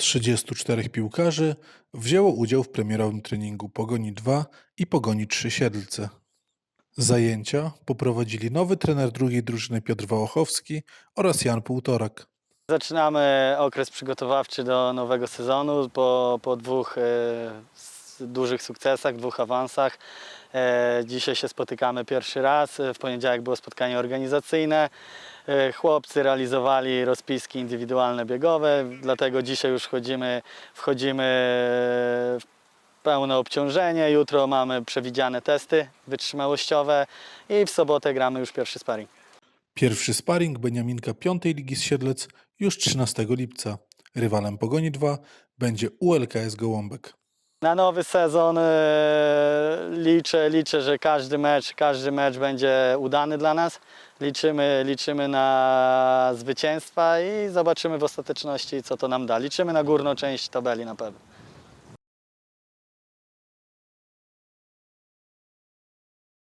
34 piłkarzy wzięło udział w premierowym treningu Pogoni 2 i Pogoni 3 Siedlce. Zajęcia poprowadzili nowy trener drugiej drużyny Piotr Wałachowski oraz Jan Półtorak. Zaczynamy okres przygotowawczy do nowego sezonu po, po dwóch s- dużych sukcesach, dwóch awansach. E, dzisiaj się spotykamy pierwszy raz. E, W poniedziałek było spotkanie organizacyjne. E, chłopcy realizowali rozpiski indywidualne biegowe, dlatego dzisiaj już wchodzimy, wchodzimy w pełne obciążenie. Jutro mamy przewidziane testy wytrzymałościowe i w sobotę gramy już pierwszy sparring. Pierwszy sparring Beniaminka 5 Ligi z Siedlec już 13 lipca. Rywalem Pogoni 2 będzie ULKS Gołąbek. Na nowy sezon e, liczę, liczę, że każdy mecz, każdy mecz będzie udany dla nas. Liczymy, liczymy na zwycięstwa i zobaczymy w ostateczności, co to nam da. Liczymy na górną część tabeli na pewno.